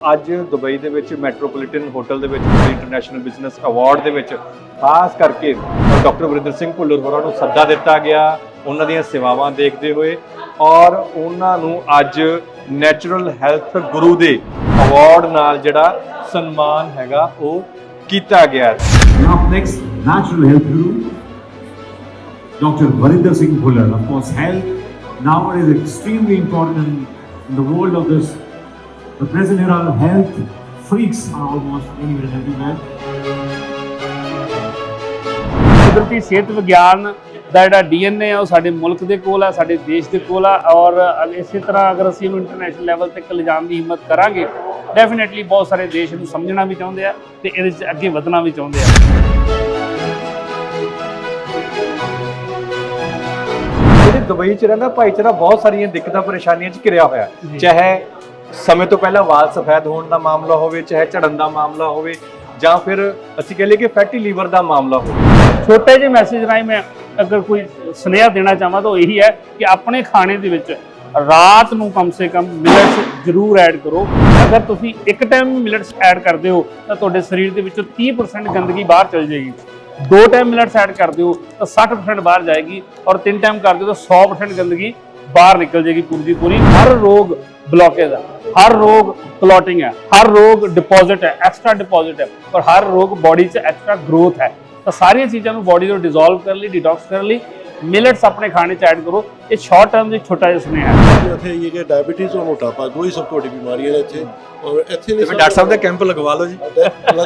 ਅੱਜ ਦੁਬਈ ਦੇ ਵਿੱਚ ਮੈਟਰੋਪੋਲੀਟਨ ਹੋਟਲ ਦੇ ਵਿੱਚ ਇੰਟਰਨੈਸ਼ਨਲ ਬਿਜ਼ਨਸ ਅਵਾਰਡ ਦੇ ਵਿੱਚ ਖਾਸ ਕਰਕੇ ਡਾਕਟਰ ਵਰਿੰਦਰ ਸਿੰਘ ਭੁੱਲਰ ਹੋਰਾਂ ਨੂੰ ਸੱਦਾ ਦਿੱਤਾ ਗਿਆ ਉਹਨਾਂ ਦੀਆਂ ਸੇਵਾਵਾਂ ਦੇਖਦੇ ਹੋਏ ਔਰ ਉਹਨਾਂ ਨੂੰ ਅੱਜ ਨੈਚੁਰਲ ਹੈਲਥ ਗੁਰੂ ਦੇ ਅਵਾਰਡ ਨਾਲ ਜਿਹੜਾ ਸਨਮਾਨ ਹੈਗਾ ਉਹ ਕੀਤਾ ਗਿਆ Now, next, natural health guru, Dr. Varinder Singh Bhuller. Of course, health nowadays is extremely important in, in the world of this. The present era of health freaks are almost anywhere and everywhere. ਕੁਦਰਤੀ ਸਿਹਤ ਵਿਗਿਆਨ ਦਾ ਜਿਹੜਾ DNA ਆ ਉਹ ਸਾਡੇ ਮੁਲਕ ਦੇ ਕੋਲ ਆ ਸਾਡੇ ਦੇਸ਼ ਦੇ ਕੋਲ ਆ ਔਰ ਇਸੇ ਤਰ੍ਹਾਂ ਅਗਰ ਅਸੀਂ ਇਹਨੂੰ ਇੰਟਰਨੈਸ਼ਨਲ ਲੈਵਲ ਤੇ ਲਿਜਾਣ ਦੀ ਹਿੰਮਤ ਕਰਾਂਗੇ ਡੈਫੀਨਿਟਲੀ ਬਹੁਤ ਸਾਰੇ ਦੇਸ਼ ਨੂੰ ਸਮਝਣਾ ਵੀ ਚਾਹੁੰਦੇ ਆ ਤੇ ਇਹਦੇ 'ਚ ਅੱਗੇ ਵਧਣਾ ਵੀ ਚਾਹੁੰਦੇ ਆ ਜਿਹੜੇ ਦੁਬਈ ਚ ਰਹਿੰਦਾ ਭਾਈਚਾਰਾ ਬਹੁਤ ਸਾਰੀਆਂ ਦਿੱਕਤਾਂ ਪਰੇਸ਼ਾਨੀਆਂ ਚ ਘਿਰਿਆ ਹੋਇਆ। ਚਾਹੇ ਸਮੇਂ ਤੋਂ ਪਹਿਲਾਂ ਵਾਲ ਸਫੈਦ ਹੋਣ ਦਾ ਮਾਮਲਾ ਹੋਵੇ, ਚਾਹੇ ਝੜਨ ਦਾ ਮਾਮਲਾ ਹੋਵੇ, ਜਾਂ ਫਿਰ ਅਸੀਂ ਕਹ ਲਈਏ ਕਿ ਫੈਟੀ ਲੀਵਰ ਦਾ ਮਾਮਲਾ ਹੋਵੇ। ਛੋਟੇ ਜਿਹੇ ਮੈਸੇਜ ਰਾਹੀਂ ਮੈਂ ਅਗਰ ਕੋਈ ਸੁਨੇਹਾ ਦੇਣਾ ਚਾਹਾਂ ਤਾਂ ਉਹ ਇਹੀ ਹੈ ਕਿ ਆਪਣੇ ਖਾਣੇ ਦੇ ਵਿੱਚ ਰਾਤ ਨੂੰ ਕਮ ਸੇ ਕਮ ਮਿਲਟਸ ਜ਼ਰੂਰ ਐਡ ਕਰੋ। ਅਗਰ ਤੁਸੀਂ ਇੱਕ ਟਾਈਮ ਮਿਲਟਸ ਐਡ ਕਰਦੇ ਹੋ, ਤਾਂ ਤੁਹਾਡੇ ਸਰੀਰ ਦੇ ਵਿੱਚੋਂ 30% ਗੰਦਗੀ ਬਾਹਰ ਚਲ ਜਾਏਗੀ। ਦੋ ਟਾਈਮ ਮਿਲਟਸ ਐਡ ਕਰਦੇ ਹੋ ਤਾਂ 60% ਬਾਹਰ ਜਾਏਗੀ ਔਰ ਤਿੰਨ ਟਾਈਮ ਕਰਦੇ ਹੋ ਤਾਂ 100% ਗੰਦਗੀ ਬਾਹਰ ਨਿਕਲ ਜਾਏਗੀ ਪੂਰੀ ਦੀ ਪੂਰੀ ਹਰ ਰੋਗ ਬਲੌਕੇਜ ਹੈ ਹਰ ਰੋਗ ਕਲੌਟਿੰਗ ਹੈ ਹਰ ਰੋਗ ਡਿਪੋਜ਼ਿਟ ਹੈ ਐਕਸਟਰਾ ਡਿਪੋਜ਼ਿਟ ਹੈ ਔਰ ਹਰ ਰੋਗ ਬਾਡੀ 'ਚ ਐਕਸਟਰਾ ਗਰੋਥ ਹੈ ਤਾਂ ਸਾਰੀਆਂ ਚੀਜ਼ਾਂ ਨੂੰ ਬਾਡੀ ਤੋਂ ਡਿਸੋਲਵ ਕਰਨ ਲਈ ਡਿਟੌਕਸ ਕਰਨ ਲਈ ਮਿਲਟਸ ਆਪਣੇ ਖਾਣੇ 'ਚ ਐਡ ਕਰੋ। ਇਹ ਸ਼ਾਰਟ ਟਰਮ ਦੀ ਛੋਟਾ ਜਿਹਾ ਸੁਨੇਹਾ ਹੈ। ਇੱਥੇ ਇਹ ਕਿ ਡਾਇਬੀਟੀਜ਼ ਔਰ ਮੋਟਾਪਾ ਹੀ ਸਭ ਤੋਂ ਵੱਡੀ ਬਿਮਾਰੀਆਂ ਨੇ ਇੱਥੇ। ਔਰ ਇੱਥੇ ਨੇ ਡਾਕਟਰ ਸਾਹਿਬ ਦਾ ਕੈਂਪ ਲਗਵਾ ਲਓ ਜੀ।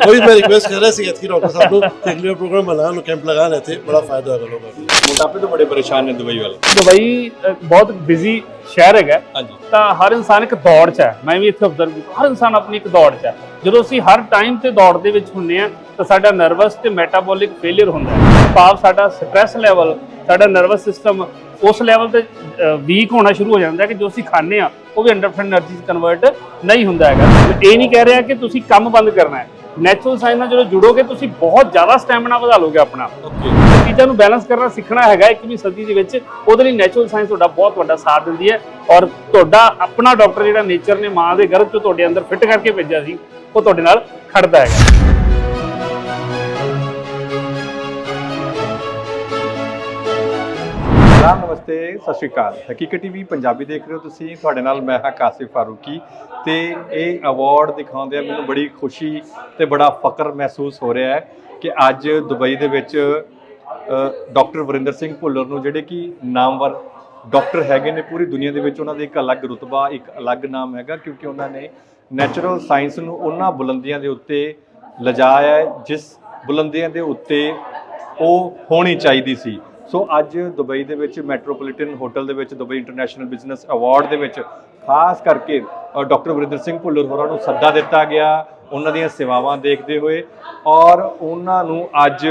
ਕੋਈ ਮੈਂ ਰਿਕਵੈਸਟ ਕਰ ਰਿਹਾ ਸੀ ਇੱਥੇ ਡਾਕਟਰ ਸਾਹਿਬ ਨੂੰ ਅਗਲੇ ਪ੍ਰੋਗਰਾਮ ਬਣਾਉਣ ਨੂੰ ਕੈਂਪ ਲਗਾਉਣ ਇੱਥੇ ਬੜਾ ਫਾਇਦਾ ਹੋਗਾ ਲੋਕਾਂ ਨੂੰ। ਮੋਟਾਪੇ ਤੋਂ ਬੜੇ ਪਰੇਸ਼ਾਨ ਨੇ ਦੁਬਈ ਵਾਲੇ। ਦੁਬਈ ਬਹੁਤ ਬਿਜ਼ੀ ਸ਼ਹਿਰ ਹੈਗਾ। ਹਾਂਜੀ। ਤਾਂ ਹਰ ਇਨਸਾਨ ਇੱਕ ਦੌੜ 'ਚ ਹੈ। ਮੈਂ ਵੀ ਇੱਥੇ ਅਬਜ਼ਰਵ ਕੀਤਾ। ਹਰ ਇਨਸਾਨ ਆਪਣੀ ਇੱਕ ਦੌੜ 'ਚ ਹੈ। ਜਦੋਂ ਅਸੀਂ ਹਰ ਟਾਈਮ ਤੇ ਦੌੜ ਦੇ ਵਿੱਚ ਹੁੰਦੇ ਆ ਤਾਂ ਸਾਡਾ ਨਰਵਸ ਤੇ ਮੈਟਾਬੋਲਿਕ ਫੇਲਿਅਰ ਹੁੰਦਾ ਹੈ। ਭਾਵ ਸਾਡਾ ਸਟ੍ਰੈਸ ਲੈਵਲ ਸਾਡਾ ਨਰਵਸ ਸਿਸਟਮ ਉਸ ਲੈਵਲ ਤੇ ਵੀਕ ਹੋਣਾ ਸ਼ੁਰੂ ਹੋ ਜਾਂਦਾ ਕਿ ਜੋ ਅਸੀਂ ਖਾਣੇ ਆ ਉਹ ਵੀ ਅੰਡਰ ਫਰੈਂਡ એનર્ਜੀ 'ਚ ਕਨਵਰਟ ਨਹੀਂ ਹੁੰਦਾ ਹੈਗਾ। ਇਹ ਨਹੀਂ ਕਹਿ ਰਿਹਾ ਕਿ ਤੁਸੀਂ ਕੰਮ ਬੰਦ ਕਰਨਾ ਹੈ। ਨੈਚੁਰਲ ਸਾਇੰਸ ਨਾਲ ਜਦੋਂ ਜੁੜੋਗੇ ਤੁਸੀਂ ਬਹੁਤ ਜ਼ਿਆਦਾ ਸਟੈਮਿਨਾ ਵਧਾ ਲੋਗੇ ਆਪਣਾ। ਚੀਜ਼ਾਂ ਨੂੰ ਬੈਲੈਂਸ ਕਰਨਾ ਸਿੱਖਣਾ ਹੈਗਾ 21ਵੀਂ ਸਦੀ ਦੇ ਵਿੱਚ ਉਹਦੇ ਲਈ ਨੈਚੁਰਲ ਸਾਇੰਸ ਤੁਹਾਡਾ ਬਹੁਤ ਵੱਡਾ ਸਾਥ ਦਿੰਦੀ ਹੈ। ਔਰ ਤੁਹਾਡਾ ਆਪਣਾ ਡਾਕਟਰ ਜਿਹੜਾ ਨੇਚਰ ਨੇ ਮਾਂ ਦੇ ਗਰਭ ਚੋਂ ਤੁਹਾਡੇ ਅੰਦਰ ਫਿੱਟ ਕਰਕੇ ਭੇਜਿਆ ਸੀ ਉਹ ਤੁਹਾਡੇ ਨਾਲ ਖੜਦਾ ਹੈਗਾ। ਸਲਾਮ ਨਮਸਤੇ, ਸਤਿ ਸ਼੍ਰੀ ਅਕਾਲ। ਹਕੀਕਤ ਟੀਵੀ ਪੰਜਾਬੀ ਦੇਖ ਰਹੇ ਹੋ ਤੁਸੀਂ। ਤੁਹਾਡੇ ਨਾਲ ਮੈਂ ਹਾਂ ਕਾਸਿਫ ਫਾਰੂਕੀ ਤੇ ਇਹ ਅਵਾਰਡ ਦਿਖਾਉਂਦੇ ਆ ਮੈਨੂੰ ਬੜੀ ਖੁਸ਼ੀ ਤੇ ਬੜਾ ਫਕਰ ਮਹਿਸੂਸ ਹੋ ਰਿਹਾ ਹੈ ਕਿ ਅੱਜ ਦੁਬਈ ਦੇ ਵਿੱਚ ਡਾਕਟਰ ਵਰਿੰਦਰ ਸਿੰਘ ਭੁੱਲਰ ਨੂੰ ਜਿਹੜੇ ਕਿ ਨਾਮਵਰ ਡਾਕਟਰ ਹੈਗੇ ਨੇ ਪੂਰੀ ਦੁਨੀਆ ਦੇ ਵਿੱਚ, ਉਹਨਾਂ ਦੇ ਇੱਕ ਅਲੱਗ ਰੁਤਬਾ, ਇੱਕ ਅਲੱਗ ਨਾਮ ਹੈਗਾ ਕਿਉਂਕਿ ਉਹਨਾਂ ਨੇ ਨੈਚੁਰਲ ਸਾਇੰਸ ਨੂੰ ਉਹਨਾਂ ਬੁਲੰਦੀਆਂ ਦੇ ਉੱਤੇ ਲਿਜਾਇਆ ਜਿਸ ਬੁਲੰਦੀਆਂ ਦੇ ਉੱਤੇ ਉਹ ਹੋਣੀ ਚਾਹੀਦੀ ਸੀ। ਸੋ ਅੱਜ ਦੁਬਈ ਦੇ ਵਿੱਚ ਮੈਟਰੋਪੋਲੀਟਨ ਹੋਟਲ ਦੇ ਵਿੱਚ ਦੁਬਈ ਇੰਟਰਨੈਸ਼ਨਲ ਬਿਜ਼ਨਸ ਅਵਾਰਡ ਦੇ ਵਿੱਚ ਖਾਸ ਕਰਕੇ ਡਾਕਟਰ ਵਰਿੰਦਰ ਸਿੰਘ ਭੁੱਲਰ ਹੋਰਾਂ ਨੂੰ ਸੱਦਾ ਦਿੱਤਾ ਗਿਆ। ਉਹਨਾਂ ਦੀਆਂ ਸੇਵਾਵਾਂ ਦੇਖਦੇ ਹੋਏ ਔਰ ਉਹਨਾਂ ਨੂੰ ਅੱਜ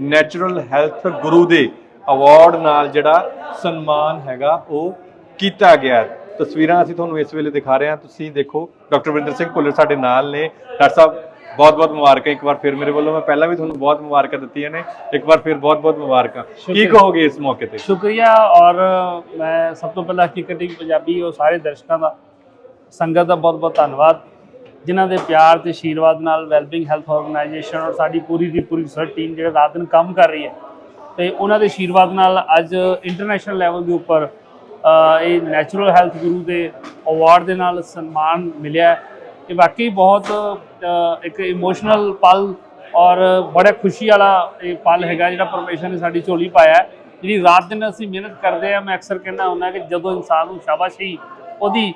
ਨੈਚੁਰਲ ਹੈਲਥ ਗੁਰੂ ਦੇ ਅਵਾਰਡ ਨਾਲ ਜਿਹੜਾ ਸਨਮਾਨ ਹੈਗਾ ਉਹ ਕੀਤਾ ਗਿਆ ਤਸਵੀਰਾਂ ਅਸੀਂ ਤੁਹਾਨੂੰ ਇਸ ਵੇਲੇ ਦਿਖਾ ਰਹੇ ਹਾਂ। ਤੁਸੀਂ ਦੇਖੋ ਡਾਕਟਰ ਵਰਿੰਦਰ ਸਿੰਘ ਭੁੱਲਰ ਸਾਡੇ ਨਾਲ ਨੇ। ਡਾਕਟਰ ਸਾਹਿਬ ਬਹੁਤ ਬਹੁਤ ਮੁਬਾਰਕਾਂ। ਇੱਕ ਵਾਰ ਫਿਰ ਮੇਰੇ ਵੱਲੋਂ ਮੈਂ ਪਹਿਲਾਂ ਵੀ ਤੁਹਾਨੂੰ ਬਹੁਤ ਮੁਬਾਰਕਾਂ ਦਿੱਤੀਆਂ ਨੇ। ਇੱਕ ਵਾਰ ਫਿਰ ਬਹੁਤ ਬਹੁਤ ਮੁਬਾਰਕਾਂ। ਕੀ। ਕਹੋਗੇ ਇਸ ਮੌਕੇ ਤੇ? ਸ਼ੁਕਰੀਆ। ਔਰ ਮੈਂ ਸਭ ਤੋਂ ਪਹਿਲਾਂ ਹਕੀਕਤ ਟੀਵੀ ਪੰਜਾਬੀ ਉਹ ਸਾਰੇ ਦਰਸ਼ਕਾਂ ਦਾ ਸੰਗਤ ਦਾ ਬਹੁਤ ਬਹੁਤ ਧੰਨਵਾਦ। ਜਿਨ੍ਹਾਂ ਦੇ ਪਿਆਰ ਤੇ ਆਸ਼ੀਰਵਾਦ ਨਾਲ ਵੈਲਬਿੰਗ ਹੈਲਥ ਆਰਗੇਨਾਈਜੇਸ਼ਨ ਔਰ ਸਾਡੀ ਪੂਰੀ ਦੀ ਪੂਰੀ ਰਿਸਰਚ ਟੀਮ ਜਿਹੜਾ ਰਾਤ ਦਿਨ ਕੰਮ ਕਰ ਰਹੀ ਹੈ ਤੇ ਉਹਨਾਂ ਦੇ ਆਸ਼ੀਰਵਾਦ ਨਾਲ ਅੱਜ ਇੰਟਰਨੈਸ਼ਨਲ ਲੈਵਲ ਦੇ ਉੱਪਰ ਇਹ ਨੈਚੁਰਲ ਹੈਲਥ ਗੁਰੂ ਦੇ ਅਵਾਰਡ ਦੇ ਨਾਲ ਸਨਮਾਨ ਮਿਲਿਆ। ਇਹ ਵਾਕਈ ਬਹੁਤ ਇੱਕ ਇਮੋਸ਼ਨਲ ਪਲ ਔਰ ਬੜਾ ਖੁਸ਼ੀ ਵਾਲਾ ਇਹ ਪਲ ਹੈਗਾ ਜਿਹੜਾ ਪਰਮੇਸ਼ਰ ਨੇ ਸਾਡੀ ਝੋਲੀ ਪਾਇਆ ਜਿਹੜੀ ਰਾਤ ਦਿਨ ਅਸੀਂ ਮਿਹਨਤ ਕਰਦੇ ਆ ਮੈਂ ਅਕਸਰ ਕਹਿੰਦਾ ਹੁੰਦਾ ਕਿ ਜਦੋਂ ਇਨਸਾਨ ਨੂੰ ਸ਼ਾਬਾਸ਼ੀ ਉਹਦੀ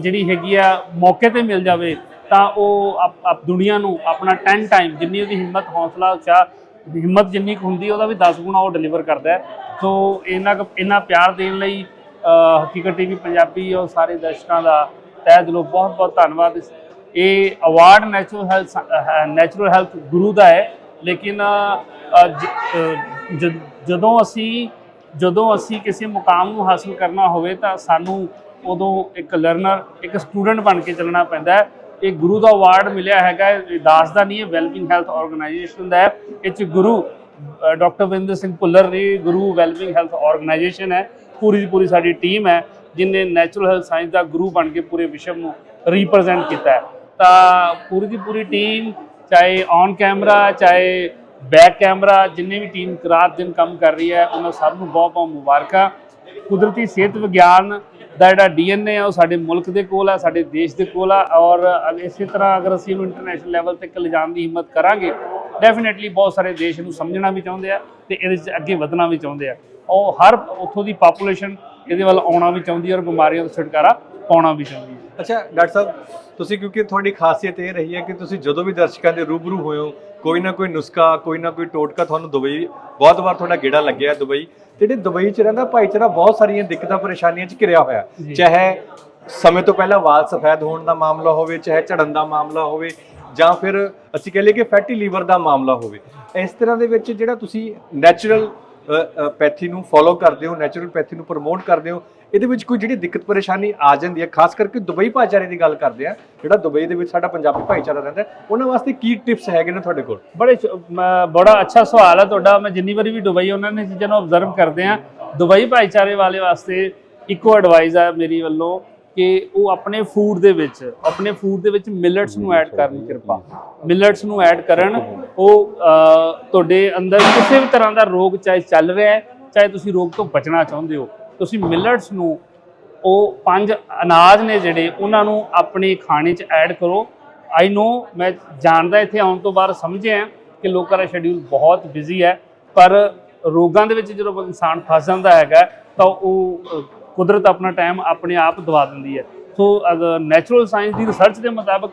ਜਿਹੜੀ ਹੈਗੀ ਆ ਮੌਕੇ ਤੇ ਮਿਲ ਜਾਵੇ ਤਾਂ ਉਹ ਆਪ- ਦੁਨੀਆ ਨੂੰ ਆਪਣਾ 10 ਟਾਈਮ ਜਿੰਨੀ ਉਹਦੀ ਹਿੰਮਤ ਹੌਸਲਾ ਉਤਸ਼ਾਹ ਹਿੰਮਤ ਜਿੰਨੀ ਕੁ ਹੁੰਦੀ ਉਹਦਾ ਵੀ 10 ਗੁਣਾ ਉਹ ਡਿਲੀਵਰ ਕਰਦਾ ਸੋ ਇਹਨਾਂ ਕੁ ਇੰਨਾ ਪਿਆਰ ਦੇਣ ਲਈ ਅ, ਹਕੀਕਤ ਟੀਵੀ ਪੰਜਾਬੀ ਔਰ ਸਾਰੇ ਦਰਸ਼ਕਾਂ ਦਾ ਤਹਿ ਦਿਲੋਂ ਬਹੁਤ ਬਹੁਤ ਧੰਨਵਾਦ। ਇਹ award natural health natural health guru ਦਾ ਹੈ। ਲੇਕਿਨ ਜਦੋਂ ਅਸੀਂ ਜਦੋਂ ਅਸੀਂ ਕਿਸੇ ਮੁਕਾਮ ਨੂੰ ਹਾਸਲ ਕਰਨਾ ਹੋਵੇ ਤਾਂ ਸਾਨੂੰ ਉਦੋਂ ਇੱਕ ਲਰਨਰ ਇੱਕ ਸਟੂਡੈਂਟ ਬਣ ਕੇ ਚੱਲਣਾ ਪੈਂਦਾ ਹੈ। ਇਹ ਗੁਰੂ ਦਾ ਅਵਾਰਡ ਮਿਲਿਆ ਹੈਗਾ ਦਾਸ ਦਾ ਨਹੀਂ ਹੈ ਵੈਲਬਿੰਗ ਹੈਲਥ ਆਰਗੇਨਾਈਜੇਸ਼ਨ ਦਾ ਹੈ। ਇਹ 'ਚ ਗੁਰੂ ਡਾਕਟਰ ਵਿੰਦਰ ਸਿੰਘ ਭੁੱਲਰ ਨੇ ਗੁਰੂ ਵੈਲਬਿੰਗ ਹੈਲਥ ਆਰਗੇਨਾਈਜੇਸ਼ਨ ਹੈ। ਪੂਰੀ ਦੀ ਪੂਰੀ ਸਾਡੀ ਟੀਮ ਹੈ। ਜਿਨੇ ਨੈਚੁਰਲ ਹੈਲਥ ਸਾਇੰਸ ਦਾ ਗੁਰੂ ਬਣ ਕੇ ਪੂਰੇ ਵਿਸ਼ਵ ਨੂੰ ਰਿਪਰੈਜ਼ੈਂਟ ਕੀਤਾ ਹੈ। ਤਾਂ ਪੂਰੀ ਦੀ ਪੂਰੀ ਟੀਮ ਚਾਹੇ ਔਨ ਕੈਮਰਾ ਚਾਹੇ ਬੈਕ ਕੈਮਰਾ ਜਿੰਨੇ ਵੀ ਟੀਮ ਰਾਤ ਦਿਨ ਕੰਮ ਕਰ ਰਹੀ ਹੈ, ਉਹਨਾਂ ਸਭ ਨੂੰ ਬਹੁਤ ਬਹੁਤ ਮੁਬਾਰਕਾਂ। ਕੁਦਰਤੀ ਸਿਹਤ ਵਿਗਿਆਨ ਦਾ ਜਿਹੜਾ ਡੀਐਨਏ ਆ ਉਹ ਸਾਡੇ ਮੁਲਕ ਦੇ ਕੋਲ ਆ ਸਾਡੇ ਦੇਸ਼ ਦੇ ਕੋਲ ਆ ਔਰ ਇਸੇ ਤਰ੍ਹਾਂ ਅਗਰ ਅਸੀਂ ਇਹਨੂੰ ਇੰਟਰਨੈਸ਼ਨਲ ਲੈਵਲ ਤੇ ਲਿਜਾਣ ਦੀ ਹਿੰਮਤ ਕਰਾਂਗੇ ਡੈਫੀਨਿਟਲੀ ਬਹੁਤ ਸਾਰੇ ਦੇਸ਼ ਨੂੰ ਸਮਝਣਾ ਵੀ ਚਾਹੁੰਦੇ ਆ ਤੇ ਇਹਦੇ 'ਚ ਅੱਗੇ ਵਧਣਾ ਵੀ ਚਾਹੁੰਦੇ ਆ। ਉਹ ਹਰ ਉੱਥੋਂ ਦੀ ਪਾਪੂਲੇਸ਼ਨ ਇਹਦੇ ਵੱਲ ਆਉਣਾ ਵੀ ਚਾਹੁੰਦੀ ਹੈ ਔਰ ਬਿਮਾਰੀਆਂ ਤੋਂ ਛੁਟਕਾਰਾ ਪਾਉਣਾ ਵੀ ਚਾਹੁੰਦੀ ਹੈ। ਅੱਛਾ ਡਾਕਟਰ ਸਾਹਿਬ ਤੁਸੀਂ ਕਿਉਂਕਿ ਤੁਹਾਡੀ ਖਾਸੀਅਤ ਇਹ ਰਹੀ ਹੈ ਕਿ ਤੁਸੀਂ ਜਦੋਂ ਵੀ ਦਰਸ਼ਕਾਂ ਦੇ ਰੂਬਰੂ ਹੋਏ ਹੋ ਕੋਈ ਨਾ ਕੋਈ ਨੁਸਖਾ ਕੋਈ ਨਾ ਕੋਈ ਟੋਟਕਾ ਤੁਹਾਨੂੰ ਦੁਬਈ ਬਹੁਤ ਵਾਰ ਤੁਹਾਡਾ ਗੇੜਾ ਲੱਗਿਆ ਦੁਬਈ ਜਿਹੜੇ ਦੁਬਈ ਚ ਰਹਿੰਦਾ ਭਾਈਚਾਰਾ ਬਹੁਤ ਸਾਰੀਆਂ ਦਿੱਕਤਾਂ ਪਰੇਸ਼ਾਨੀਆਂ ਚ ਘਿਰਿਆ ਹੋਇਆ। ਚਾਹੇ ਸਮੇਂ ਤੋਂ ਪਹਿਲਾਂ ਵਾਲ ਸਫੈਦ ਹੋਣ ਦਾ ਮਾਮਲਾ ਹੋਵੇ ਚਾਹੇ ਝੜਨ ਦਾ ਮਾਮਲਾ ਹੋਵੇ ਜਾਂ ਫਿਰ ਅਸੀਂ ਕਹ ਲਈਏ ਕਿ ਫੈਟੀ ਲੀਵਰ ਦਾ ਮਾਮਲਾ ਹੋਵੇ। ਇਸ ਤਰ੍ਹਾਂ ਦੇ ਵਿੱਚ ਜਿਹੜਾ ਤੁਸੀਂ ਨੈਚੁਰਲ ਪੈਥੀ ਨੂੰ ਫੋਲੋ ਕਰਦੇ ਹੋ ਨੈਚੁਰਲ ਪੈਥੀ ਨੂੰ ਪ੍ਰਮੋਟ ਕਰਦੇ ਹੋ, ਇਹਦੇ ਵਿੱਚ ਕੋਈ ਜਿਹੜੀ ਦਿੱਕਤ ਪਰੇਸ਼ਾਨੀ ਆ ਜਾਂਦੀ ਹੈ, ਖਾਸ ਕਰਕੇ ਦੁਬਈ ਭਾਈਚਾਰੇ ਦੀ ਗੱਲ ਕਰਦੇ ਆ, ਜਿਹੜਾ ਦੁਬਈ ਦੇ ਵਿੱਚ ਸਾਡਾ ਪੰਜਾਬੀ ਭਾਈਚਾਰਾ ਰਹਿੰਦਾ ਉਹਨਾਂ ਵਾਸਤੇ ਕੀ ਟਿਪਸ ਹੈਗੇ ਨੇ ਤੁਹਾਡੇ ਕੋਲ? ਬੜੇ ਬੜਾ ਅੱਛਾ ਸਵਾਲ ਹੈ ਤੁਹਾਡਾ, ਮੈਂ ਜਿੰਨੀ ਵਾਰੀ ਵੀ ਦੁਬਈ ਉਹਨਾਂ ਨੇ ਚੀਜ਼ਾਂ ਨੂੰ ਆਬਜ਼ਰਵ ਕਰਦੇ ਆ, ਦੁਬਈ ਭਾਈਚਾਰੇ ਵਾਲੇ ਵਾਸਤੇ ਇੱਕੋ ਐਡਵਾਈਸ ਆ ਮੇਰੀ ਵੱਲੋਂ ਕਿ ਉਹ ਆਪਣੇ ਫੂਡ ਦੇ ਵਿੱਚ, ਆਪਣੇ ਫੂਡ ਦੇ ਵਿੱਚ ਮਿਲਟਸ ਨੂੰ ਐਡ ਕਰਨ ਕਿਰਪਾ। ਮਿਲਟਸ ਨੂੰ ਐਡ ਕਰਨ, ਉਹ ਤੁਹਾਡੇ ਅੰਦਰ ਕਿਸੇ ਵੀ ਤਰ੍ਹਾਂ ਦਾ ਰੋਗ ਚਾਹੇ ਚੱਲ ਰਿਹਾ ਹੈ, ਚਾਹੇ ਤੁਸੀਂ ਰੋਗ ਤੋਂ ਬਚਣਾ ਚਾਹੁੰਦੇ ਹੋ, ਤੁਸੀਂ ਮਿਲਟਸ ਨੂੰ ਉਹ ਪੰਜ ਅਨਾਜ ਨੇ ਜਿਹੜੇ, ਉਹਨਾਂ ਨੂੰ ਆਪਣੇ ਖਾਣੇ 'ਚ ਐਡ ਕਰੋ। ਆਈ ਨੋ ਮੈਂ ਜਾਣਦਾ ਇੱਥੇ ਆਉਣ ਤੋਂ ਬਾਅਦ ਸਮਝਿਆ ਕਿ ਲੋਕਾਂ ਦਾ ਸ਼ਡਿਊਲ ਬਹੁਤ ਬਿਜ਼ੀ ਹੈ, ਪਰ ਰੋਗਾਂ ਦੇ ਵਿੱਚ ਜਦੋਂ ਇਨਸਾਨ ਫਸ ਜਾਂਦਾ ਹੈਗਾ, ਤਾਂ ਉਹ ਕੁਦਰਤ ਆਪਣਾ ਟਾਈਮ ਆਪਣੇ ਆਪ ਦਵਾ ਦਿੰਦੀ ਹੈ। ਸੋ ਅਗਰ ਨੈਚੁਰਲ ਸਾਇੰਸ ਦੀ ਰਿਸਰਚ ਦੇ ਮੁਤਾਬਕ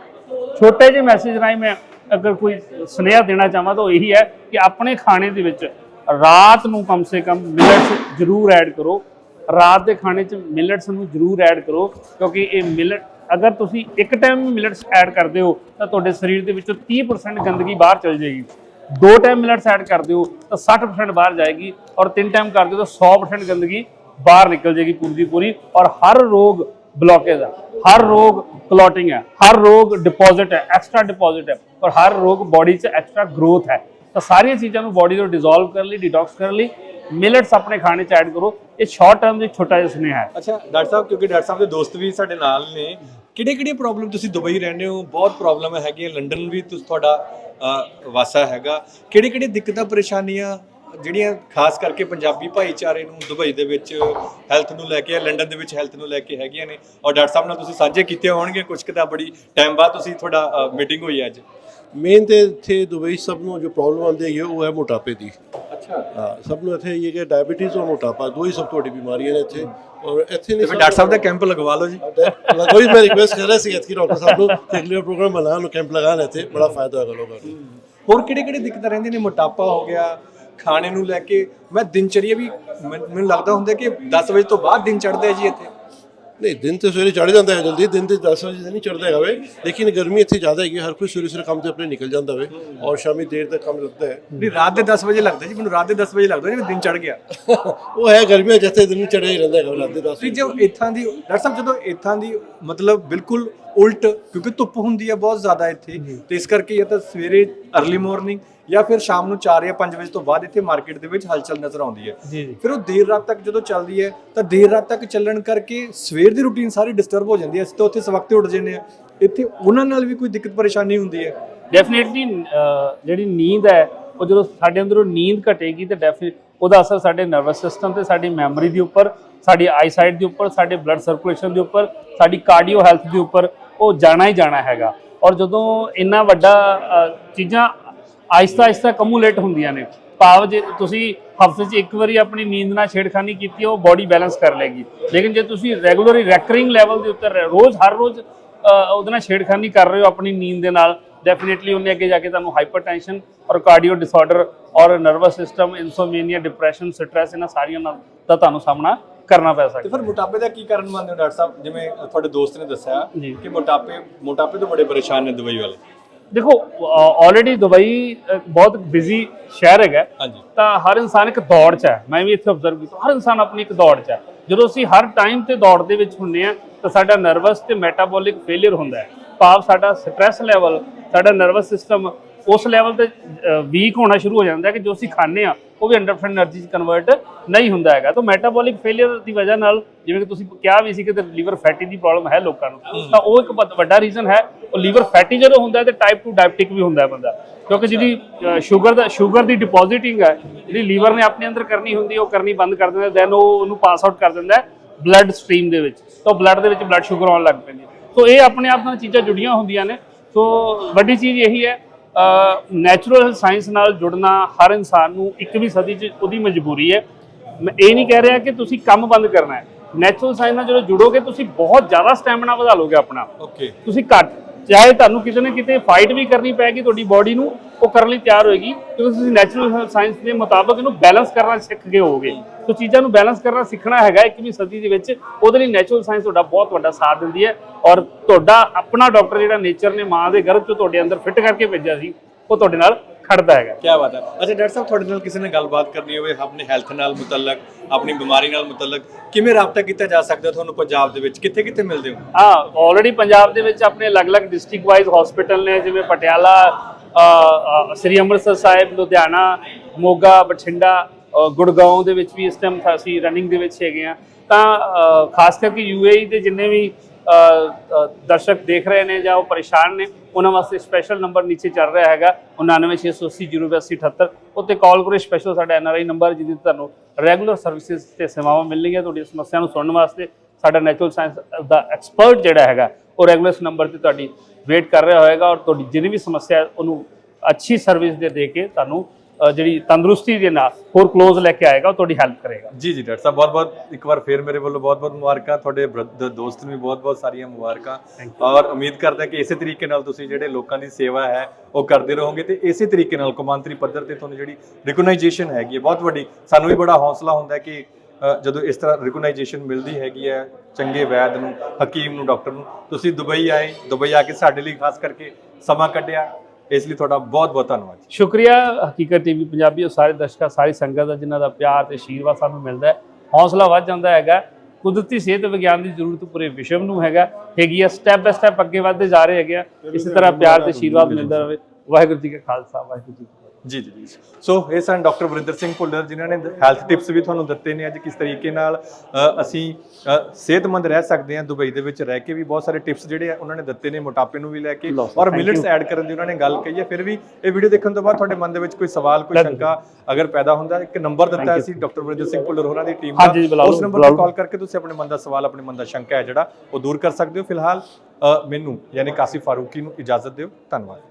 ਛੋਟੇ ਜਿਹੇ ਮੈਸੇਜ ਰਾਹੀਂ ਮੈਂ ਅਗਰ ਕੋਈ ਸੁਨੇਹਾ ਦੇਣਾ ਚਾਹਾਂ ਤਾਂ ਉਹ ਇਹੀ ਹੈ ਕਿ ਆਪਣੇ ਖਾਣੇ ਦੇ ਵਿੱਚ ਰਾਤ ਨੂੰ ਕਮ ਸੇ ਕਮ ਮਿਲਟਸ ਜ਼ਰੂਰ ਐਡ ਕਰੋ। ਰਾਤ ਦੇ ਖਾਣੇ 'ਚ ਮਿਲਟਸ ਨੂੰ ਜ਼ਰੂਰ ਐਡ ਕਰੋ ਕਿਉਂਕਿ ਇਹ ਮਿਲਟ ਅਗਰ ਤੁਸੀਂ ਇੱਕ ਟਾਈਮ ਮਿਲਟਸ ਐਡ ਕਰਦੇ ਹੋ ਤਾਂ ਤੁਹਾਡੇ ਸਰੀਰ ਦੇ ਵਿੱਚੋਂ 30% ਗੰਦਗੀ ਬਾਹਰ ਚਲ ਜਾਏਗੀ। ਦੋ ਟਾਈਮ ਮਿਲਟਸ ਐਡ ਕਰਦੇ ਹੋ ਤਾਂ 60% ਬਾਹਰ ਜਾਏਗੀ ਔਰ ਤਿੰਨ ਟਾਈਮ ਕਰਦੇ ਹੋ ਤਾਂ 100% ਗੰਦਗੀ ਬਾਹਰ ਨਿਕਲ ਜਾਏਗੀ ਪੂਰੀ ਦੀ ਪੂਰੀ ਔਰ ਹਰ ਰੋਗ ਬਲੌਕੇਜ ਹੈ ਹਰ ਰੋਗ ਕਲੌਟਿੰਗ ਹੈ ਹਰ ਰੋਗ ਡਿਪੋਜ਼ਿਟ ਹੈ ਐਕਸਟਰਾ ਡਿਪੋਜ਼ਿਟ ਹੈ ਔਰ ਹਰ ਰੋਗ ਬਾਡੀ 'ਚ ਐਕਸਟਰਾ ਗਰੋਥ ਹੈ ਤਾਂ ਸਾਰੀਆਂ ਚੀਜ਼ਾਂ ਨੂੰ ਬਾਡੀ ਤੋਂ ਡਿਸੋਲਵ ਕਰਨ ਲਈ ਡਿਟੌਕਸ ਕਰਨ ਲਈ ਮਿਲਟਸ ਆਪਣੇ ਖਾਣੇ 'ਚ ਐਡ ਕਰੋ। ਇਹ ਸ਼ਾਰਟ ਟਰਮ ਦੇ ਛੋਟਾ ਜਿਹਾ ਸੁਨੇਹਾ ਹੈ। ਅੱਛਾ, ਡਾਕਟਰ ਸਾਹਿਬ, ਕਿਉਂਕਿ ਡਾਕਟਰ ਸਾਹਿਬ ਦੇ ਦੋਸਤ ਵੀ ਸਾਡੇ ਨਾਲ ਨੇ। ਕਿਹੜੇ ਕਿਹੜੇ ਪ੍ਰੋਬਲਮ ਤੁਸੀਂ ਦੁਬਈ ਰਹਿੰਦੇ ਹੋ? ਬਹੁਤ ਪ੍ਰੋਬਲਮ ਹੈਗੀਆਂ। ਲੰਡਨ ਵੀ ਤੁਹਾਡਾ ਵਾਸਾ ਹੈਗਾ। ਕਿਹੜੇ ਕਿਹੜੇ ਦਿੱਕਤਾਂ, ਪਰੇਸ਼ਾਨੀਆਂ ਜਿਹੜੀਆਂ ਖਾਸ ਕਰਕੇ ਪੰਜਾਬੀ ਭਾਈਚਾਰੇ ਨੂੰ ਦੁਬਈ ਦੇ ਵਿੱਚ ਹੈਲਥ ਨੂੰ ਲੈ ਕੇ ਲੰਡਨ ਦੇ ਵਿੱਚ ਹੈਲਥ ਨੂੰ ਲੈ ਕੇ ਹੈਗੀਆਂ ਨੇ ਔਰ ਡਾਕਟਰ ਸਾਹਿਬ ਨਾਲ ਤੁਸੀਂ ਸਾਂਝੇ ਕੀਤੇ ਹੋਣਗੇ ਕੁਝ ਕਿਤਾ ਬੜੀ ਟਾਈਮ ਬਾਅਦ ਤੁਸੀਂ ਤੁਹਾਡਾ ਮੀਟਿੰਗ ਹੋਈ ਹੈ ਅੱਜ। ਮੇਨ ਤੇ ਇੱਥੇ ਦੁਬਈ ਸਭ ਨੂੰ ਜੋ ਪ੍ਰੋਬਲਮ ਆਉਂਦੀ ਹੈਗੀ ਉਹ ਹੈ ਮੋਟਾਪੇ ਦੀ। ਅੱਛਾ। ਹਾਂ ਸਭ ਨੂੰ ਇੱਥੇ ਇਹ ਕਿ ਡਾਇਬੀਟੀਜ਼ ਔਰ ਮੋਟਾਪਾ ਦੋ ਹੀ ਸਭ ਤੋਂ ਵੱਡੀ ਬਿਮਾਰੀਆਂ ਨੇ ਇੱਥੇ। ਔਰ ਇੱਥੇ ਨਹੀਂ ਡਾਕਟਰ ਸਾਹਿਬ ਦਾ ਕੈਂਪ ਲਗਵਾ ਲਓ ਜੀ। ਕੋਈ ਮੈਂ ਰਿਕਵੈਸਟ ਕਰ ਰਿਹਾ ਸੀ ਇੱਥੇ ਡਾਕਟਰ ਸਾਹਿਬ ਨੂੰ ਕਿ ਅਗਲੇ ਪ੍ਰੋਗਰਾਮ ਬਣਾ ਨੂੰ ਕੈਂਪ ਲਗਾਉਣ ਇੱਥੇ ਬੜਾ ਫਾਇਦਾ ਹੋਏਗਾ ਲੋਕਾਂ ਨੂੰ। ਹੋਰ ਕਿਹੜੇ ਕਿਹੜੇ ਦਿੱਕਤਾਂ ਰਹਿੰਦੀਆਂ ਨੇ? ਮੋਟਾਪਾ ਹੋ ਗਿਆ ਖਾਣੇ ਨੂੰ ਲੈ ਕੇ ਮੈਂ ਦਿਨਚਰੀਆ ਵੀ ਮੈਨ- ਮੈਨੂੰ ਲੱਗਦਾ ਹੁੰਦਾ ਕਿ 10 ਵਜੇ ਤੋਂ ਬਾਅਦ ਦਿਨ ਚੜ੍ਹਦਾ ਹੈ ਜੀ ਇੱਥੇ। ਨਹੀਂ ਦਿਨ ਤੇ ਸਵੇਰੇ ਚੜ ਜਾਂਦਾ ਹੈ ਜਲਦੀ ਦਿਨ ਤੇ 10 ਵਜੇ ਨਹੀਂ ਚੜਦਾ ਹੈਗਾ ਵੇ। ਲੇਕਿਨ ਗਰਮੀ ਇੱਥੇ ਜ਼ਿਆਦਾ ਹੈਗੀ ਹਰ ਕੋਈ ਸਵੇਰੇ ਸਵੇਰੇ ਕੰਮ ਤੇ ਆਪਣੇ ਨਿਕਲ ਜਾਂਦਾ ਵੇ ਔਰ ਸ਼ਾਮੀ ਦੇਰ ਤੱਕ ਕੰਮ ਲੱਗਦਾ ਹੈ। ਨਹੀਂ ਰਾਤ ਦੇ 10 ਵਜੇ ਲੱਗਦਾ ਜੀ ਮੈਨੂੰ ਰਾਤ ਦੇ 10 ਵਜੇ ਲੱਗਦਾ ਜਿਵੇਂ ਦਿਨ ਚੜ ਗਿਆ। ਉਹ ਹੈ ਗਰਮੀਆਂ ਜਿੱਥੇ ਦਿਨ ਚੜਿਆ ਹੀ ਰਹਿੰਦਾ ਹੈਗਾ ਰਾਤ ਦੇ 10 ਤੁਸੀਂ ਜੋ ਇੱਥਾਂ ਦੀ ਡਾਕਟਰ ਸਾਹਿਬ ਜਦੋਂ ਇੱਥਾਂ ਦੀ ਮਤਲਬ ਬਿਲਕੁਲ ਉਲਟ ਕਿਉਂਕਿ ਧੁੱਪ ਹੁੰਦੀ ਹੈ ਬਹੁਤ ਜ਼ਿਆਦਾ ਇੱਥੇ ਤੇ ਇਸ ਕਰਕੇ ਜਾਂ ਤਾਂ ਸਵੇਰੇ अर्ਲੀ ਮਾਰਨਿੰਗ ਜਾਂ ਫਿਰ ਸ਼ਾਮ ਨੂੰ 4 ਜਾਂ 5 ਵਜੇ ਤੋਂ ਬਾਅਦ ਇੱਥੇ ਮਾਰਕੀਟ ਦੇ ਵਿੱਚ ਹਲਚਲ ਨਜ਼ਰ ਆਉਂਦੀ ਹੈ। ਜੀ ਜੀ। ਫਿਰ ਉਹ ਦੇਰ ਰਾਤ ਤੱਕ ਜਦੋਂ ਚੱਲਦੀ ਹੈ ਤਾਂ ਦੇਰ ਰਾਤ ਤੱਕ ਚੱਲਣ ਕਰਕੇ ਸਵੇਰ ਦੀ ਰੁਟੀਨ ਸਾਰੀ ਡਿਸਟਰਬ ਹੋ ਜਾਂਦੀ ਹੈ। ਅਸੀਂ ਤਾਂ ਉੱਥੇ ਸਵਖਤੇ ਉੱਠ ਜਾਂਦੇ ਆ ਇੱਥੇ ਉਹਨਾਂ ਨਾਲ ਵੀ ਕੋਈ ਦਿੱਕਤ ਪਰੇਸ਼ਾਨੀ ਹੁੰਦੀ ਹੈ। ਡੈਫੀਨਿਟਲੀ ਜਿਹੜੀ ਨੀਂਦ ਹੈ ਉਹ ਜਦੋਂ ਸਾਡੇ ਅੰਦਰੋਂ ਨੀਂਦ ਘਟੇਗੀ ਤੇ ਡੈਫੀ ਉਹਦਾ ਅਸਰ ਸਾਡੇ ਨਰਵਸ ਸਿਸਟਮ ਤੇ ਸਾਡੀ ਮੈਮਰੀ ਦੇ ਉੱਪਰ ਸਾਡੀ ਆਈਸਾਈਟ ਦੇ ਉੱਪਰ ਸਾਡੇ ਬਲੱਡ ਸਰਕੂਲੇਸ਼ਨ ਦੇ ਉੱਪਰ ਸਾਡੀ ਕਾਰਡੀਓ ਹੈਲਥ ਦੇ ਉੱਪਰ ਉਹ ਜਾਣਾ ਹੀ ਜਾਣਾ ਹੈਗਾ। ਔਰ ਜਦੋਂ ਇੰਨਾ ਵੱਡਾ ਚੀਜ਼ਾਂ ਆਹਿਸਤਾ ਆਹਿਸਤਾ ਕਮੂਲੇਟ ਹੁੰਦੀਆਂ ਨੇ। ਭਾਵ ਜੇ ਤੁਸੀਂ ਹਫ਼ਤੇ 'ਚ ਇੱਕ ਵਾਰੀ ਆਪਣੀ ਨੀਂਦ ਨਾਲ ਛੇੜਖਾਨੀ ਕੀਤੀ ਉਹ ਬਾਡੀ ਬੈਲੈਂਸ ਕਰ ਲੇਗੀ ਲੇਕਿਨ ਜੇ ਤੁਸੀਂ ਰੈਗੂਲਰੀ ਰੈਕਰਿੰਗ ਲੈਵਲ ਦੇ ਉੱਤੇ ਰੋਜ਼ ਹਰ ਰੋਜ਼ ਉਹਦੇ ਨਾਲ ਛੇੜਖਾਨੀ ਕਰ ਰਹੇ ਹੋ ਆਪਣੀ ਨੀਂਦ ਦੇ ਨਾਲ ਡੈਫੀਨਿਟਲੀ ਉਹਨੇ ਅੱਗੇ ਜਾ ਕੇ ਤੁਹਾਨੂੰ ਹਾਈਪਰਟੈਂਸ਼ਨ ਔਰ ਕਾਰਡੀਓ ਡਿਸਆਰਡਰ ਔਰ nervous system insomnia depression stress ਇਹਨਾਂ ਸਾਰੀਆਂ ਨਾਲ ਦਾ ਤੁਹਾਨੂੰ ਸਾਹਮਣਾ ਕਰਨਾ ਪੈ ਤੇ ਸਕਦਾ ਫਿਰ ਮੋਟਾਪੇ ਦਾ ਕੀ ਕਾਰਨ ਮੰਨਦੇ ਹੋ ਡਾਕਟਰ ਸਾਹਿਬ? ਜਿਵੇਂ ਤੁਹਾਡੇ ਦੋਸਤ ਨੇ ਦੱਸਿਆ। ਕਿ ਮੋਟਾਪੇ ਮੋਟਾਪੇ ਤੋਂ ਬੜੇ ਪਰੇਸ਼ਾਨ ਨੇ ਦੁਬਈ ਵਾਲੇ। ਦੇਖੋ ਆਲਰੇਡੀ ਦੁਬਈ ਬਹੁਤ ਬਿਜ਼ੀ ਸ਼ਹਿਰ ਹੈਗਾ। ਤਾਂ ਹਰ ਇਨਸਾਨ ਇੱਕ ਦੌੜ 'ਚ ਹੈ। ਮੈਂ ਵੀ ਇੱਥੇ ਅਬਜ਼ਰਵ ਕੀਤਾ। ਹਰ ਇਨਸਾਨ ਆਪਣੀ ਇੱਕ ਦੌੜ 'ਚ ਹੈ। ਜਦੋਂ ਅਸੀਂ ਹਰ ਟਾਈਮ ਤੇ ਦੌੜ ਦੇ ਵਿੱਚ ਹੁੰਨੇ ਆ ਤਾਂ ਸਾਡਾ ਨਰਵਸ ਤੇ ਮੈਟਾਬੋਲਿਕ ਫੇਲਿਅਰ ਹੁੰਦਾ ਹੈ। ਭਾਵ ਸਾਡਾ ਸਟ्रेस ਲੈਵਲ ਸਾਡਾ ਨਰਵਸ ਸਿਸਟਮ ਉਸ ਲੈਵਲ ਤੇ ਵੀਕ ਹੋਣਾ ਸ਼ੁਰੂ ਹੋ ਜਾਂਦਾ ਹੈ ਕਿ ਜੋ ਅਸੀਂ ਖਾਂਦੇ ਆ ਉਹ ਵੀ ਅੰਡਰ ਫਰੈਂਡ એનર્ਜੀ ਚ ਕਨਵਰਟ ਨਹੀਂ ਹੁੰਦਾ ਹੈਗਾ। ਤਾਂ ਮੈਟਾਬੋਲਿਕ ਫੇਲਿਅਰ ਦੀ ਵਜ੍ਹਾ ਨਾਲ ਜਿਵੇਂ ਕਿ ਤੁਸੀਂ ਕਿਹਾ ਵੀ ਸੀ ਕਿ ਲੀਵਰ ਫੈਟੀ ਦੀ ਪ੍ਰੋਬਲਮ ਹੈ ਲੋਕਾਂ ਨੂੰ ਤਾਂ ਉਹ ਇੱਕ ਵੱਡਾ ਰੀਜ਼ਨ ਹੈ ਉਹ ਲੀਵਰ ਫੈਟੀ ਜਦੋਂ ਹੁੰਦਾ ਤੇ ਟਾਈਪ 2 ਡਾਇਬਟਿਕ ਵੀ ਹੁੰਦਾ ਬੰਦਾ। ਕਿਉਂਕਿ ਜਿਹੜੀ ਸ਼ੂਗਰ ਦਾ ਸ਼ੂਗਰ ਦੀ ਡਿਪੋਜ਼ਿਟਿੰਗ ਹੈ ਜਿਹੜੀ ਲੀਵਰ ਨੇ ਆਪਣੇ ਅੰਦਰ ਕਰਨੀ ਹੁੰਦੀ ਉਹ ਕਰਨੀ ਬੰਦ ਕਰ ਦਿੰਦਾ ਦੈਨ ਉਹ ਉਹਨੂੰ ਪਾਸ ਆਊਟ ਕਰ ਦਿੰਦਾ ਬਲੱਡ ਸਟਰੀਮ ਦੇ ਵਿੱਚ। ਤਾਂ ਬਲੱਡ ਦੇ ਵਿੱਚ ਬਲੱਡ ਸ਼ੂਗਰ ਆਉਣ ਲੱਗ ਪੈਂਦੀ ਸੋ ਇਹ ਆਪਣੇ ਆਪ ਨਾਲ ਚੀਜ਼ਾਂ ਜੁੜੀਆਂ ਹੁੰਦੀਆਂ ਨੇ। ਸੋ ਵੱਡੀ ਚੀਜ਼ ਇਹੀ ਹੈ ਨੈਚੁਰਲ ਸਾਇੰਸ ਨਾਲ ਜੁੜਨਾ ਹਰ ਇਨਸਾਨ ਨੂੰ 21ਵੀਂ ਸਦੀ 'ਚ ਉਹਦੀ ਮਜਬੂਰੀ ਹੈ। ਮੈਂ ਇਹ ਨਹੀਂ ਕਹਿ ਰਿਹਾ ਕਿ ਤੁਸੀਂ ਕੰਮ ਬੰਦ ਕਰਨਾ ਹੈ। ਨੈਚੁਰਲ ਸਾਇੰਸ ਨਾਲ ਜਦੋਂ ਜੁੜੋਗੇ ਤੁਸੀਂ ਬਹੁਤ ਜ਼ਿਆਦਾ ਸਟੈਮਿਨਾ ਵਧਾ ਲਓਗੇ ਆਪਣਾ। ਓਕੇ ਤੁਸੀਂ ਘੱਟ ਚਾਹੇ ਤੁਹਾਨੂੰ ਕਿਤੇ ਨਾ ਕਿਤੇ ਫਾਈਟ ਵੀ ਕਰਨੀ ਪੈਗੀ ਤੁਹਾਡੀ ਬਾਡੀ ਨੂੰ, ਉਹ ਕਰਨ ਲਈ ਤਿਆਰ ਹੋਏਗੀ। ਕਿਉਂਕਿ ਤੁਸੀਂ ਨੈਚੁਰਲ ਸਾਇੰਸ ਦੇ ਮੁਤਾਬਕ ਇਹਨੂੰ ਬੈਲੈਂਸ ਕਰਨਾ ਸਿੱਖ ਗਏ ਹੋਵੋਗੇ। ਸੋ ਚੀਜ਼ਾਂ ਨੂੰ ਬੈਲੈਂਸ ਕਰਨਾ ਸਿੱਖਣਾ ਹੈਗਾ 21ਵੀਂ ਸਦੀ ਦੇ ਵਿੱਚ, ਉਹਦੇ ਲਈ ਨੈਚੁਰਲ ਸਾਇੰਸ ਤੁਹਾਡਾ ਬਹੁਤ ਵੱਡਾ ਸਾਥ ਦਿੰਦੀ ਹੈ। ਔਰ ਤੁਹਾਡਾ ਆਪਣਾ ਡਾਕਟਰ ਜਿਹੜਾ ਨੇਚਰ ਨੇ ਮਾਂ ਦੇ ਗਰਭ 'ਚੋਂ ਤੁਹਾਡੇ ਅੰਦਰ ਫਿੱਟ ਕਰਕੇ ਭੇਜਿਆ ਸੀ, ਉਹ ਤੁਹਾਡੇ ਨਾਲ ਖੜਦਾ ਹੈਗਾ। ਕੀ ਬਾਤ ਹੈ। ਅੱਛਾ ਡਾਕਟਰ ਸਾਹਿਬ ਤੁਹਾਡੇ ਨਾਲ ਕਿਸੇ ਨੇ ਗੱਲਬਾਤ ਕਰਨੀ ਹੋਵੇ ਆਪਣੀ ਹੈਲਥ ਨਾਲ ਮੁਤਲਕ ਆਪਣੀ ਬਿਮਾਰੀ ਨਾਲ ਮੁਤਲਕ ਕਿਵੇਂ ਰਾਬਤਾ ਕੀਤਾ ਜਾ ਸਕਦਾ ਤੁਹਾਨੂੰ ਪੰਜਾਬ ਦੇ ਵਿੱਚ? ਕਿੱਥੇ ਕਿੱਥੇ ਮਿਲਦੇ ਹੋ? ਹਾਂ ਆਲਰੇਡੀ ਪੰਜਾਬ ਦੇ ਵਿੱਚ ਆਪਣੇ ਅਲੱਗ-ਅਲੱਗ ਡਿਸਟ੍ਰਿਕਟ ਵਾਈਜ਼ ਹਸਪੀਟਲ ਨੇ ਜਿਵੇਂ ਪਟਿਆਲਾ ਸ੍ਰੀ ਅੰਮ੍ਰਿਤਸਰ ਸਾਹਿਬ ਲੁਧਿਆਣਾ ਮੋਗਾ ਬਠਿੰਡਾ ਗੁੜਗਾਉਂ ਦੇ ਵਿੱਚ ਵੀ ਇਸ ਟਾਈਮ ਅਸੀਂ ਰਨਿੰਗ ਦੇ ਵਿੱਚ ਹੈਗੇ ਆ ਤਾਂ ਖਾਸ ਕਰਕੇ ਯੂਏਈ ਦੇ ਜਿੰਨੇ ਵੀ ਦਰਸ਼ਕ ਦੇਖ ਰਹੇ ਨੇ ਜਾਂ ਉਹ ਪਰੇਸ਼ਾਨ ਨੇ, ਉਹਨਾਂ ਵਾਸਤੇ ਸਪੈਸ਼ਲ ਨੰਬਰ ਨੀਚੇ ਚੱਲ ਰਿਹਾ ਹੈਗਾ 9968800878 ਉੱਤੇ ਕਾਲ ਕਰੋ ਸਪੈਸ਼ਲ ਸਾਡਾ ਐਨਆਰਆਈ ਨੰਬਰ ਜਿਹਦੇ ਤੇ ਤੁਹਾਨੂੰ ਰੈਗੂਲਰ ਸਰਵਿਸਿਜ਼ ਤੇ ਸੇਵਾਵਾਂ ਮਿਲਣਗੀਆਂ ਤੁਹਾਡੀ ਸਮੱਸਿਆ ਨੂੰ ਸੁਣਨ ਵਾਸਤੇ ਸਾਡਾ ਨੈਚੁਰਲ ਸਾਇੰਸ ਦਾ ਐਕਸਪਰਟ ਜਿਹੜਾ ਹੈਗਾ, ਉਹ ਰੈਗੂਲਰ ਨੰਬਰ ਤੇ ਤੁਹਾਡੀ ਵੇਟ ਕਰ ਰਿਹਾ ਹੋਏਗਾ ਔਰ ਤੁਹਾਡੀ ਜਿੰਨੀ ਵੀ ਸਮੱਸਿਆ ਉਹਨੂੰ ਅੱਛੀ ਸਰਵਿਸ ਦੇ ਦੇ ਕੇ ਤੁਹਾਨੂੰ ਜਿਹੜੀ ਤੰਦਰੁਸਤੀ ਦੇ ਨਾਲ ਹੋਰ ক্লোਜ਼ ਲੈ ਕੇ ਆਏਗਾ ਤੁਹਾਡੀ ਹੈਲਪ ਕਰੇਗਾ। ਜੀ ਜੀ ਡਾਕਟਰ ਸਾਹਿਬ ਬਹੁਤ ਬਹੁਤ ਇੱਕ ਵਾਰ ਫੇਰ ਮੇਰੇ ਵੱਲੋਂ ਬਹੁਤ ਬਹੁਤ ਮੁਬਾਰਕਾਂ ਤੁਹਾਡੇ ਦੋਸਤ ਨੂੰ ਵੀ ਬਹੁਤ ਬਹੁਤ ਸਾਰੀਆਂ ਮੁਬਾਰਕਾਂ। ਔਰ ਉਮੀਦ ਕਰਦਾ ਕਿ ਇਸੇ ਤਰੀਕੇ ਨਾਲ ਤੁਸੀਂ ਜਿਹੜੇ ਲੋਕਾਂ ਦੀ ਸੇਵਾ ਹੈ ਉਹ ਕਰਦੇ ਰਹੋਗੇ ਤੇ ਇਸੇ ਤਰੀਕੇ ਨਾਲ ਕੌਮਾਂਤਰੀ ਪੱਧਰ ਤੇ ਤੁਹਾਨੂੰ ਜਿਹੜੀ ਰਿਕਗਨਾਈਜੇਸ਼ਨ ਹੈਗੀ ਹੈ ਬਹੁਤ ਵੱਡੀ ਸਾਨੂੰ ਵੀ ਬੜਾ ਹੌਸਲਾ ਹੁੰਦਾ ਹੈ ਕਿ ਜਦੋਂ ਇਸ ਤਰ੍ਹਾਂ ਰਿਕਗਨਾਈਜੇਸ਼ਨ ਮਿਲਦੀ ਹੈਗੀ ਹੈ ਚੰਗੇ ਵੈਦ ਨੂੰ ਹਕੀਮ ਨੂੰ ਡਾਕਟਰ ਨੂੰ ਤੁਸੀਂ ਦੁਬਈ ਆਏ ਦੁਬਈ ਆ ਕੇ ਸਾਡੇ ਲਈ ਖਾਸ ਕਰਕੇ ਸਮਾਂ ਕੱਢਿਆ ਇਸ ਲਈ ਤੁਹਾਡਾ ਬਹੁਤ ਬਹੁਤ ਧੰਨਵਾਦ ਸ਼ੁਕਰੀਆ। ਹਕੀਕਤ ਟੀਵੀ ਪੰਜਾਬੀ ਉਹ ਸਾਰੇ ਦਰਸ਼ਕਾਂ ਸਾਰੀ ਸੰਗਤ ਦਾ ਜਿਨ੍ਹਾਂ ਦਾ ਪਿਆਰ ਤੇ ਆਸ਼ੀਰਵਾਦ ਸਾਨੂੰ ਮਿਲਦਾ ਹੈ। ਹੌਸਲਾ ਵੱਧ ਜਾਂਦਾ ਹੈਗਾ ਕੁਦਰਤੀ ਸਿਹਤ ਵਿਗਿਆਨ ਦੀ ਜ਼ਰੂਰਤ ਪੂਰੇ ਵਿਸ਼ਵ ਨੂੰ ਹੈਗਾ ਹੈਗੀ ਆ ਸਟੈਪ ਬਾय ਸਟੈਪ ਅੱਗੇ ਵਧਦੇ ਜਾ ਰਹੇ ਹੈਗੇ ਆ। ਇਸੇ ਤਰ੍ਹਾਂ ਪਿਆਰ ਤੇ ਆਸ਼ੀਰਵਾਦ ਮਿਲਦਾ ਰਹੇ। ਵਾਹਿਗੁਰੂ ਜੀ ਕਾ ਖਾਲਸਾ ਵਾਹਿਗੁਰੂ ਜੀ ਜੀ ਜੀ ਸੋ ਇਹ ਸਨ ਡਾਕਟਰ ਵਰਿੰਦਰ ਸਿੰਘ ਭੁੱਲਰ ਜਿਨ੍ਹਾਂ ਨੇ ਹੈਲਥ ਟਿਪਸ ਵੀ ਤੁਹਾਨੂੰ ਦਿੱਤੇ ਨੇ ਅੱਜ ਕਿਸ ਤਰੀਕੇ ਨਾਲ ਅਸੀਂ ਸਿਹਤਮੰਦ ਰਹਿ ਸਕਦੇ ਹਾਂ ਦੁਬਈ ਦੇ ਵਿੱਚ ਰਹਿ ਕੇ ਵੀ ਬਹੁਤ ਸਾਰੇ ਟਿਪਸ ਜਿਹੜੇ ਆ ਉਹਨਾਂ ਨੇ ਦਿੱਤੇ ਨੇ ਮੋਟਾਪੇ ਨੂੰ ਵੀ ਲੈ ਕੇ ਔਰ ਮਿਲਟਸ ਐਡ ਕਰਨ ਦੀ ਉਹਨਾਂ ਨੇ ਗੱਲ ਕਹੀ ਹੈ ਫਿਰ ਵੀ ਇਹ ਵੀਡੀਓ ਦੇਖਣ ਤੋਂ ਬਾਅਦ ਤੁਹਾਡੇ ਮਨ ਦੇ ਵਿੱਚ ਕੋਈ ਸਵਾਲ ਕੋਈ ਸ਼ੰਕਾ ਅਗਰ ਪੈਦਾ ਹੁੰਦਾ ਇੱਕ ਨੰਬਰ ਦਿੱਤਾ ਸੀ ਡਾਕਟਰ ਵਰਿੰਦਰ ਸਿੰਘ ਭੁੱਲਰ ਹੋਰਾਂ ਦੀ ਟੀਮ ਲਓ, ਉਸ ਨੰਬਰ ਤੇ। ਕਾਲ ਕਰਕੇ ਤੁਸੀਂ ਆਪਣੇ ਮਨ ਦਾ ਸਵਾਲ ਆਪਣੇ ਮਨ ਦਾ ਸ਼ੰਕਾ ਹੈ ਜਿਹੜਾ ਉਹ ਦੂਰ ਕਰ ਸਕਦੇ ਹੋ। ਫਿਲਹਾਲ ਮੈਨੂੰ ਯਾਨੀ ਕਾਸਿਫ ਫਾਰੂਕੀ ਨੂੰ ਇਜਾਜ਼ਤ ਦਿਓ। ਧੰਨਵਾਦ।